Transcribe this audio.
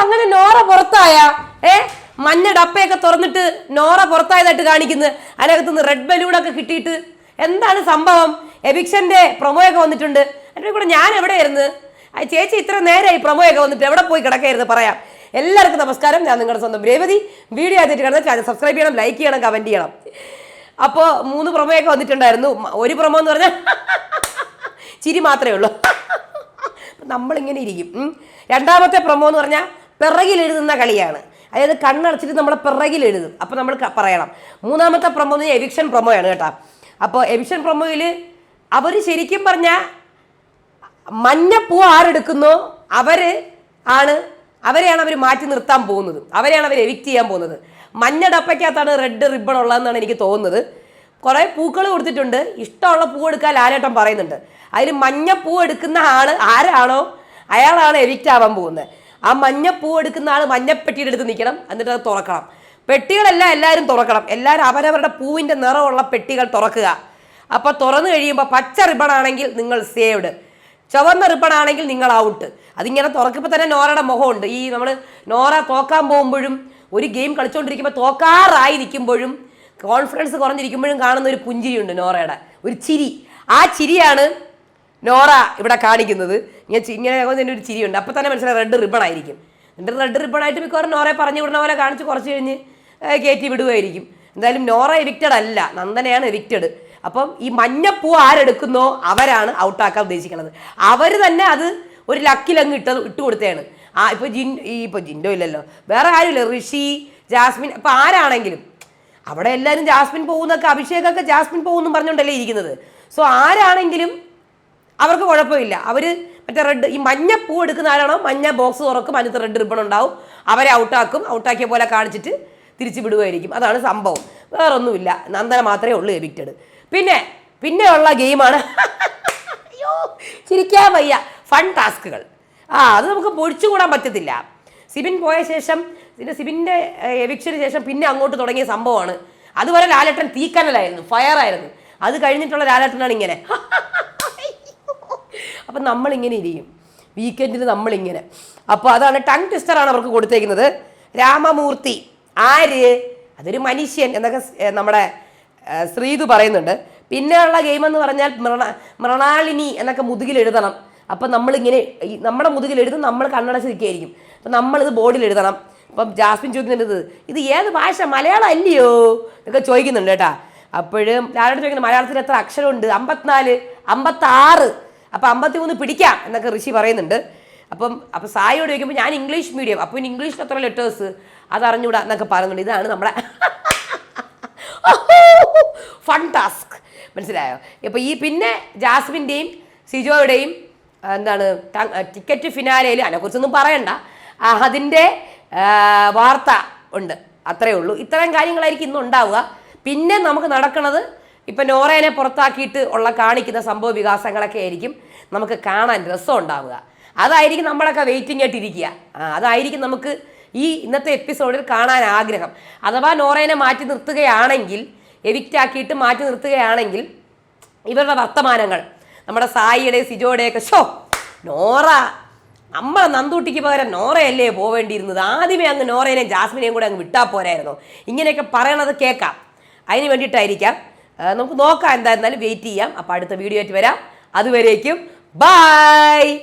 അങ്ങനെ നോറ പുറത്തായ? ഏ? മഞ്ഞ ഡപ്പയൊക്കെ തുറന്നിട്ട് നോറ പുറത്തായതായിട്ട് കാണിക്കുന്നത് അതിനകത്തുനിന്ന് റെഡ് ബലൂണൊക്കെ കിട്ടിയിട്ട്. എന്താണ് സംഭവം? എബിക്ഷന്റെ പ്രൊമോയൊക്കെ വന്നിട്ടുണ്ട്. അതിന്റെ കൂടെ ഞാൻ എവിടെയായിരുന്നു? ചേച്ചി ഇത്ര നേരമായി പ്രൊമോയൊക്കെ വന്നിട്ട് എവിടെ പോയി കിടക്കായിരുന്നു പറയാം. എല്ലാവർക്കും നമസ്കാരം. ഞാൻ നിങ്ങളുടെ സ്വന്തം രേവതി. വീഡിയോ ആയിട്ട് കാണുന്നത് ചാനൽ സബ്സ്ക്രൈബ് ചെയ്യണം ലൈക്ക് ചെയ്യണം കമന്റ് ചെയ്യണം. അപ്പോൾ മൂന്ന് പ്രൊമോയൊക്കെ വന്നിട്ടുണ്ടായിരുന്നു. ഒരു പ്രൊമോ എന്ന് പറഞ്ഞാൽ ചിരി മാത്രമേ ഉള്ളൂ. നമ്മളിങ്ങനെ ഇരിക്കും. രണ്ടാമത്തെ പ്രൊമോ എന്ന് പറഞ്ഞാൽ പിറകിൽ എഴുതുന്ന കളിയാണ്. അതായത് കണ്ണടച്ചിട്ട് നമ്മളെ പിറകിൽ എഴുതും അപ്പോൾ നമ്മൾ പറയണം. മൂന്നാമത്തെ പ്രൊമോ എന്ന് പറഞ്ഞാൽ എവിക്ഷൻ പ്രൊമോയാണ് കേട്ടോ. അപ്പോൾ എവിക്ഷൻ പ്രൊമോയിൽ അവർ ശരിക്കും പറഞ്ഞാൽ മഞ്ഞപ്പൂ ആരെടുക്കുന്നോ? അവർ ആണ്. അവരെയാണ് അവർ മാറ്റി നിർത്താൻ പോകുന്നത്. അവരെയാണ് അവർ എവിക്റ്റ് ചെയ്യാൻ പോകുന്നത്. മഞ്ഞ ഡപ്പയ്ക്കകത്താണ് റെഡ് റിബൺ ഉള്ളതെന്നാണ് എനിക്ക് തോന്നുന്നത്. കുറേ പൂക്കൾ കൊടുത്തിട്ടുണ്ട്. ഇഷ്ടമുള്ള പൂ എടുക്കാൻ ലാലേട്ടൻ പറയുന്നുണ്ട്. അതിൽ മഞ്ഞ പൂ എടുക്കുന്ന ആൾ ആരാണോ? അയാളാണ് എവിക്റ്റ് ആവാൻ പോകുന്നത്. ആ മഞ്ഞപ്പൂ എടുക്കുന്ന ആൾ മഞ്ഞപ്പെട്ടിയുടെ അടുത്ത് നിൽക്കണം എന്നിട്ട് അത് തുറക്കണം. പെട്ടികളെല്ലാം എല്ലാവരും തുറക്കണം. എല്ലാവരും അവരവരുടെ പൂവിന്റെ നിറമുള്ള പെട്ടികൾ തുറക്കുക. അപ്പോൾ തുറന്നു കഴിയുമ്പോൾ പച്ച റിബൺ ആണെങ്കിൽ നിങ്ങൾ സേവ്ഡ്. ചുവന്ന റിബൺ ആണെങ്കിൽ നിങ്ങൾ ഔട്ട്. അതിങ്ങനെ തുറക്കുമ്പോൾ തന്നെ നോറയുടെ മുഖമുണ്ട്. ഈ നമ്മൾ നോറ തോക്കാൻ പോകുമ്പോഴും ഒരു ഗെയിം കളിച്ചുകൊണ്ടിരിക്കുമ്പോൾ തോക്കാറായി നിൽക്കുമ്പോഴും കോൺഫിഡൻസ് കുറഞ്ഞിരിക്കുമ്പോഴും കാണുന്ന ഒരു പുഞ്ചിരിയുണ്ട് നോറയുടെ. ഒരു ചിരി. ആ ചിരിയാണ് നോറ ഇവിടെ കാണിക്കുന്നത്. ഞാൻ ഇങ്ങനെ എന്റെ ഒരു ചിരിയുണ്ട്. അപ്പോൾ തന്നെ മനസ്സിലായി റെഡ് റിബൺ ആയിരിക്കും. എന്റെ റെഡ് റിബൺ ആയിട്ട് മിക്കവാറും നോറയെ പറഞ്ഞു വിടുന്ന പോലെ കാണിച്ച് കുറച്ച് കഴിഞ്ഞ് കയറ്റി വിടുമായിരിക്കും എന്തായാലും നോറ എവിക്റ്റഡ് അല്ല. നന്ദനയാണ് എവിക്റ്റഡ് അപ്പം ഈ മഞ്ഞപ്പൂ ആരെടുക്കുന്നോ അവരാണ് ഔട്ടാക്കാൻ ഉദ്ദേശിക്കുന്നത്. അവർ തന്നെ അത് ഒരു ലക്കിലങ്ങ് ഇട്ട് ഇട്ട് കൊടുത്തതാണ്. ആ ഇപ്പോൾ ജിൻ ഈ ഇപ്പോൾ ജിൻഡോ ഇല്ലല്ലോ. വേറെ ആരുമില്ല ഋഷി ജാസ്മിൻ ഇപ്പം ആരാണെങ്കിലും. അവിടെ എല്ലാവരും ജാസ്മിൻ പോകുന്നൊക്കെ അഭിഷേകൊക്കെ ജാസ്മിൻ പോകുന്നു പറഞ്ഞുകൊണ്ടല്ലേ ഇരിക്കുന്നത്. സോ ആരാണെങ്കിലും അവർക്ക് കുഴപ്പമില്ല. അവർ മറ്റേ റെഡ് ഈ മഞ്ഞ പൂ എടുക്കുന്ന ആരാണോ മഞ്ഞ ബോക്സ് തുറക്കും അതിനകത്ത് റെഡ് റിബൺ ഉണ്ടാവും. അവരെ ഔട്ടാക്കും ഔട്ടാക്കിയ പോലെ കാണിച്ചിട്ട് തിരിച്ചു വിടുമായിരിക്കും അതാണ് സംഭവം. വേറൊന്നുമില്ല. നന്ദന മാത്രമേ ഉള്ളൂ എവിക്റ്റഡ്. പിന്നെ പിന്നെയുള്ള ഗെയിമാണ് അയ്യോ ചിരിക്കാൻ വയ്യ. ഫൺ ടാസ്കുകൾ ആ അത് നമുക്ക് പൊഴിച്ചുകൂടാൻ പറ്റത്തില്ല. സിബിൻ പോയ ശേഷം പിന്നെ സിബിന്റെ എവിക്ഷന് ശേഷം പിന്നെ അങ്ങോട്ട് തുടങ്ങിയ സംഭവമാണ്. അതുവരെ ലാലേട്ടൻ തീക്കനലായിരുന്നു. ഫയറായിരുന്നു അത് കഴിഞ്ഞിട്ടുള്ള ലാലേട്ടനാണ് ഇങ്ങനെ. അപ്പം നമ്മളിങ്ങനെ ഇരിക്കും. വീക്കെൻഡിൽ നമ്മളിങ്ങനെ. അപ്പോൾ അതാണ് ടങ് ട്വിസ്റ്ററാണ് അവർക്ക് കൊടുത്തേക്കുന്നത്. രാമമൂർത്തി. ആര്? അതൊരു മനുഷ്യൻ എന്നൊക്കെ നമ്മുടെ ശ്രീതു പറയുന്നുണ്ട്. പിന്നെയുള്ള ഗെയിം എന്ന് പറഞ്ഞാൽ മൃണ മൃണാളിനി എന്നൊക്കെ മുതുകിൽ എഴുതണം. അപ്പം നമ്മളിങ്ങനെ നമ്മുടെ മുതുകിൽ എഴുതും നമ്മൾ കണ്ണടച്ച് നിൽക്കുകയായിരിക്കും. അപ്പം നമ്മളിത് ബോർഡിൽ എഴുതണം. അപ്പം ജാസ്മിൻ ചോദിക്കുന്നുണ്ട് ഇത് ഏത് ഭാഷ? മലയാളം അല്ലയോ? എന്നൊക്കെ ചോദിക്കുന്നുണ്ട് കേട്ടാ. അപ്പോഴും ലാലോട് ചോദിക്കുന്നത് മലയാളത്തിൽ എത്ര അക്ഷരമുണ്ട്? അമ്പത്തിനാല് അമ്പത്താറ്. അപ്പം അമ്പത്തിമൂന്ന് പിടിക്കാം എന്നൊക്കെ ഋഷി പറയുന്നുണ്ട്. അപ്പം അപ്പം സായോട് ചോദിക്കുമ്പോൾ ഞാൻ ഇംഗ്ലീഷ് മീഡിയം അപ്പോൾ ഇംഗ്ലീഷിൽ എത്ര ലെറ്റേഴ്സ് അറിഞ്ഞുകൂടാ എന്നൊക്കെ പറയുന്നുണ്ട്. ഇതാണ് നമ്മുടെ ഫൺ ടാസ്ക് മനസ്സിലായോ? ഇപ്പോൾ ഈ പിന്നെ ജാസ്മിന്റെയും സിജോയുടെയും എന്താണ് ടിക്കറ്റ് ഫിനാലയിൽ അതിനെക്കുറിച്ചൊന്നും പറയണ്ട. അതിന്റെ വാർത്ത ഉണ്ട്. അത്രയേ ഉള്ളൂ. ഇത്തരം കാര്യങ്ങളായിരിക്കും ഇന്ന് ഉണ്ടാവുക പിന്നെ നമുക്ക് നടക്കുന്നത് ഇപ്പം നോറേനെ പുറത്താക്കിയിട്ട് ഉള്ള കാണിക്കുന്ന സംഭവ വികാസങ്ങളൊക്കെ ആയിരിക്കും നമുക്ക് കാണാൻ രസം ഉണ്ടാവുക. അതായിരിക്കും നമ്മളൊക്കെ വെയിറ്റിംഗ് ആയിട്ട് ഇരിക്കുക. അതായിരിക്കും നമുക്ക് ഈ ഇന്നത്തെ എപ്പിസോഡിൽ കാണാൻ ആഗ്രഹം. അഥവാ നോറേനെ മാറ്റി നിർത്തുകയാണെങ്കിൽ എവിക്റ്റ് ആക്കിയിട്ട് മാറ്റി നിർത്തുകയാണെങ്കിൽ ഇവരുടെ വർത്തമാനങ്ങൾ നമ്മുടെ സായിയുടെ സിജോയുടെയൊക്കെ ഷോ നോറ നമ്മളെ നന്ദൂട്ടിക്ക് പകരം നോറയല്ലേ പോവേണ്ടിയിരുന്നത്? ആദ്യമേ അങ്ങ് നോറേനെയും ജാസ്മിനെയും കൂടെ അങ്ങ് വിട്ടാൽ പോരായിരുന്നു? ഇങ്ങനെയൊക്കെ പറയണത് കേൾക്കാം. അതിന് വേണ്ടിയിട്ടായിരിക്കാം നമുക്ക് നോക്കാം എന്തായിരുന്നാലും വെയിറ്റ് ചെയ്യാം. അപ്പോൾ അടുത്ത വീഡിയോ ആയിട്ട് വരാം. അതുവരേക്കും ബൈ